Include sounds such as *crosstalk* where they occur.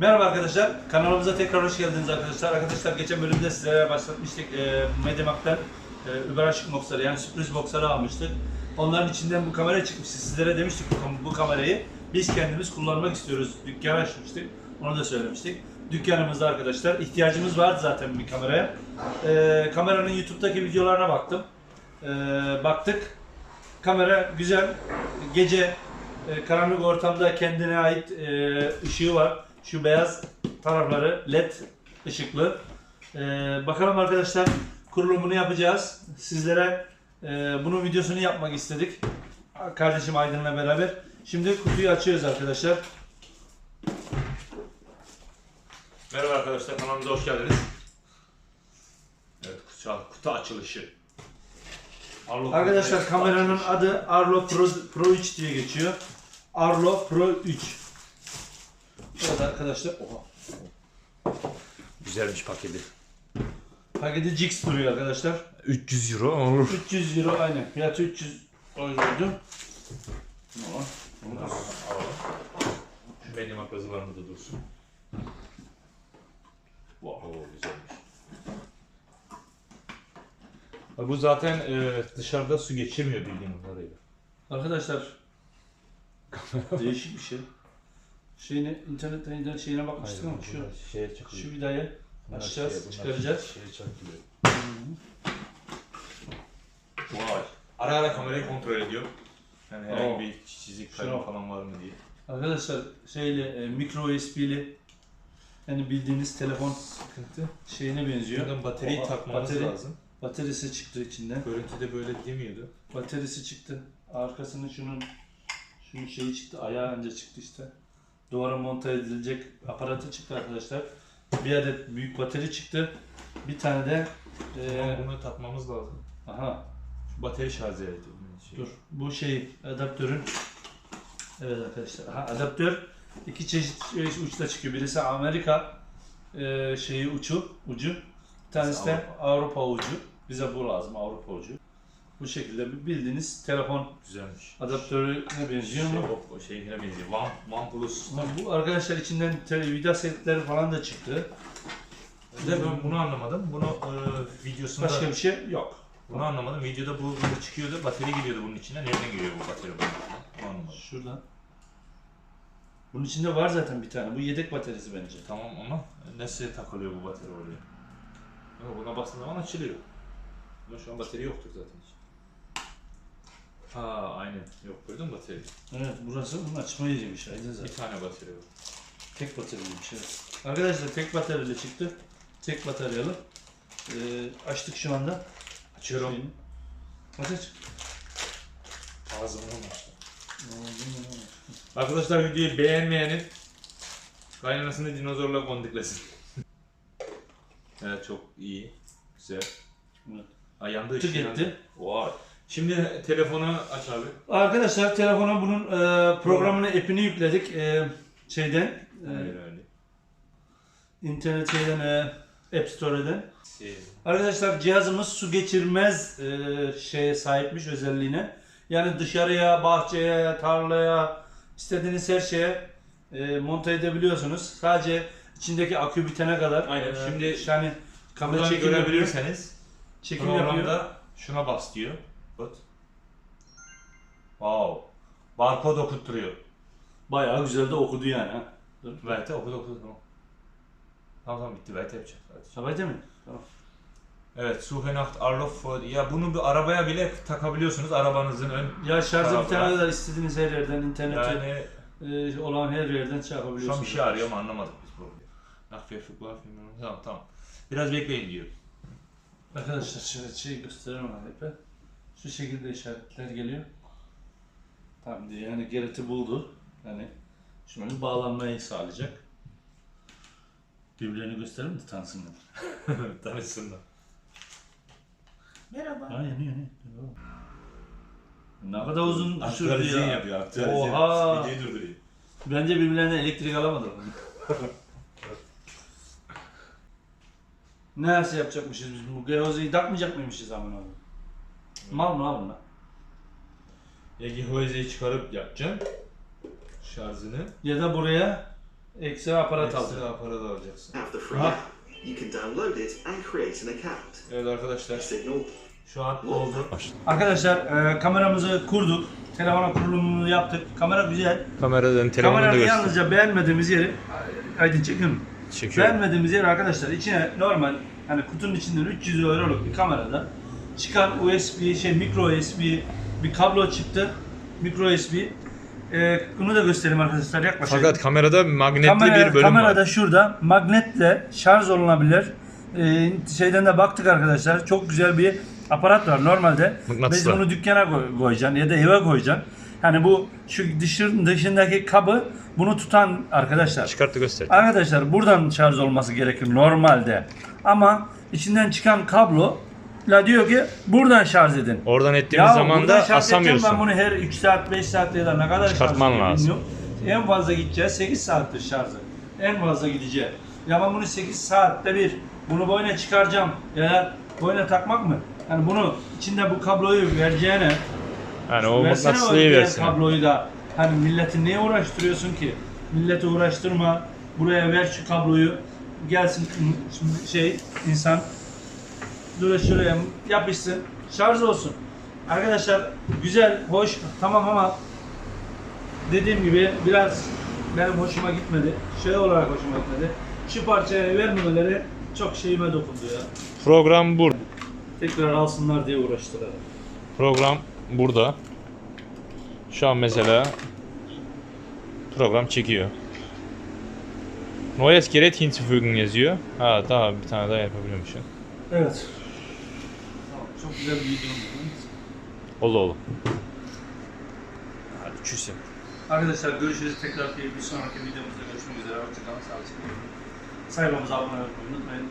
Merhaba arkadaşlar, kanalımıza tekrar hoş geldiniz arkadaşlar. Arkadaşlar geçen bölümde sizlere başlatmıştık e, Medimarkt'tan e, Uber Aşık boxları yani sürpriz boxları almıştık. Onların içinden bu kamera çıkmıştı. Sizlere demiştik bu, bu kamerayı biz kendimiz kullanmak istiyoruz. Dükkan açmıştık, onu da söylemiştik. Dükkanımızda arkadaşlar ihtiyacımız vardı zaten bir kameraya. E, kameranın YouTube'daki videolarına baktım. E, baktık. Kamera güzel. Gece e, karanlık ortamda kendine ait e, ışığı var. Şu beyaz tarafları led ışıklı. E, bakalım arkadaşlar kurulumunu yapacağız. Sizlere e, bunun videosunu yapmak istedik. Kardeşim Aydın'la beraber. Şimdi kutuyu açıyoruz arkadaşlar. Merhaba arkadaşlar kanalımıza hoş geldiniz. Evet kutu, kutu açılışı. Arlo Arkadaşlar kameranın açılışı. adı Arlo Pro, Pro 3 diye geçiyor. Arlo Pro 3. Evet arkadaşlar. Oha. güzelmiş paketi. Paketi Jix duruyor arkadaşlar. 300 euro olur. 300 euro aynen. Fiyatı 300 euroydu. Tamam. Bunu alalım. Şu benim akrazılarımda da dursun. Wow güzelmiş. Bu zaten e, dışarıda su geçirmiyor bildiğim kadarıyla. Arkadaşlar değişik bir şey. Şeyini internetten internet şeyine bakmıştık ama şu şeye çıkıyor. şu vidayı Bunlar açacağız, şeye- bunlar çıkaracağız. Şeye çakılıyor. Vay. Ara ara kamerayı kontrol ediyor. Yani herhangi Oo. bir çizik Şuna bak. falan var mı diye. Arkadaşlar şeyle e, micro USB'li yani bildiğiniz telefon Sıkıntı. şeyine benziyor. Şuradan bataryayı Oha, takmanız bateri- lazım. Bataryası çıktı içinden. Görüntüde böyle demiyordu. Bataryası çıktı. Arkasının şunun şunun şeyi çıktı. Ayağı önce çıktı işte. Duvara monte edilecek aparatı çıktı arkadaşlar. Bir adet büyük bateri çıktı. Bir tane de e, bunu takmamız lazım. aha Şu batarya şarj ediyor. Şey. dur bu şey adaptörün evet arkadaşlar aha, adaptör iki çeşit şey, uçta çıkıyor. Birisi Amerika e, şeyi uçu ucu. Bir tanesi de Avrupa ucu. Bize bu lazım Avrupa ucu. Bu şekilde bildiğiniz telefon Güzelmiş. adaptörüne benziyor Şey, mu? o, o şeyine benziyor. One, OnePlus. Ama Bu arkadaşlar içinden te- vida setleri falan da çıktı. Bir de ben bunu anlamadım. Bunu e, videosunda Başka bir şey yok. bunu anlamadım. Videoda bu böyle çıkıyordu. Batarya giriyordu bunun içine. Nereden giriyor bu batarya bunun içine? Onu anlamadım. Şurada. Bunun içinde var zaten bir tane. Bu yedek bataryası bence. Tamam ama nasıl takılıyor bu batarya oraya? Ama buna bastığın zaman açılıyor. Ama şu an batarya yoktur zaten hiç. Ha aynen. Yok gördün mü batarya? Evet burası bunun açma yeri bir şeydi Bir zaten. tane batarya var. Tek bataryali bir şey. Arkadaşlar tek bataryayla çıktı. Tek bataryalı. Ee, açtık şu anda. Açıyorum. Şeyini. Aç aç. Ağzımı açtı. Arkadaşlar videoyu beğenmeyenin kaynanasını dinozorla kondiklesin. *laughs* evet çok iyi. Güzel. Evet. Ay yandı Tık etti. Vay. Şimdi telefonu aç abi. Arkadaşlar telefona bunun e, programını, app'ini yükledik. E, şeyden. E, Hayır öyle. internet şeyden, e, App Store'dan. Şey, Arkadaşlar cihazımız su geçirmez e, şeye sahipmiş özelliğine. Yani dışarıya, bahçeye, tarlaya, istediğiniz her şeye e, monte edebiliyorsunuz. Sadece içindeki akü bitene kadar. Aynen, e, şimdi yani kamera Buradan çekim görebilirseniz Çekim programda yapıyor. şuna bas diyor. Bak. Wow. Barkod okutturuyor. Bayağı güzel de okudu yani. Ha. Dur. Verte okudu okudu tamam. Tamam tamam bitti yapacağız. Hadi. Sabah mi? Tamam. Evet, Suche Nacht Arlof ya bunu bir arabaya bile takabiliyorsunuz arabanızın ön Ya şarjı Tamam, bitene bırak. kadar istediğiniz her yerden, internete yani e, olan her yerden şey şu an bir şey arıyor ama anlamadık biz var filmi. Tamam tamam. Biraz bekleyin diyor. Arkadaşlar şöyle şey gösterelim hep. Şu şekilde işaretler geliyor. Tamam diye yani gereti buldu. Yani şimdi bağlanmayı sağlayacak. Birbirlerini gösterir mi tanısınlar? *laughs* Tanışsınlar. Merhaba. Ha yanıyor yanıyor. Ne kadar uzun sürdü Aktualizasyon ya. yapıyor, aktualizasyon. Oha. Videoyu durduruyor. Bence birbirlerine elektrik alamadılar. *laughs* ne nasıl yapacakmışız biz bu geozeyi takmayacak mıymışız aman abi? Mal mı lan bunlar? Ya Gehoeze'yi çıkarıp yapacaksın. Şarjını. Ya da buraya Ekstra aparat. Ekstra aparat alacaksın. have the free app. You can download it and create an account. Evet arkadaşlar Signal. şu an oldu. Arkadaşlar e, kameramızı kurduk. Telefona kurulumunu yaptık. Kamera güzel. Kameradan telefonunu da Kameranın göster. yalnızca beğenmediğimiz yeri Aydın çekin. Çekiyor. Beğenmediğimiz yer arkadaşlar içine normal hani kutunun içinden 300 euroluk bir kamerada çıkan USB şey micro USB bir kablo çıktı. Micro USB. Ee, bunu da göstereyim arkadaşlar yaklaşık. Fakat kamerada magnetli Kamera, bir bölüm kamerada var. şurada magnetle şarj olunabilir. Ee, şeyden de baktık arkadaşlar. Çok güzel bir aparat var. Normalde biz Mıknatıslı. bunu dükkana koy- koyacaksın ya da eve koyacaksın. Yani bu şu dışın, dışındaki kabı bunu tutan arkadaşlar. Çıkart da göster. Arkadaşlar buradan şarj olması gerekir normalde. Ama içinden çıkan kablo la diyor ki buradan şarj edin. Oradan ettiğimiz zaman buradan da şarj edeceğim asamıyorsun. Ben bunu her 3 saat 5 saat ya da ne kadar Çıkartman şarj edeyim lazım. bilmiyorum. En fazla gideceğiz 8 saattir şarjı. En fazla gideceği. Ya ben bunu 8 saatte bir bunu boyuna çıkaracağım ya boyuna takmak mı? Yani bunu içinde bu kabloyu vereceğine Yani o versene o mıknatıslıyı diğer versin. kabloyu da hani milleti niye uğraştırıyorsun ki? Milleti uğraştırma. Buraya ver şu kabloyu. Gelsin şimdi şey insan dur şuraya yapışsın. Şarj olsun. Arkadaşlar güzel, hoş tamam ama dediğim gibi biraz benim hoşuma gitmedi. Şey olarak hoşuma gitmedi. Şu parçaya vermemeleri çok şeyime dokundu ya. Program burada. Tekrar alsınlar diye uğraştılar. Program burada. Şu an mesela program çekiyor. Neues Gerät hinzufügen yazıyor. Ha daha bir tane daha yapabiliyormuşum. Evet. Çok güzel bir video oldu. Oldu oldu. Hadi çüss. Arkadaşlar görüşürüz tekrar bir, sonraki videomuzda görüşmek üzere. Hoşçakalın. Sağlıcakla. Sayfamıza abone olmayı unutmayın.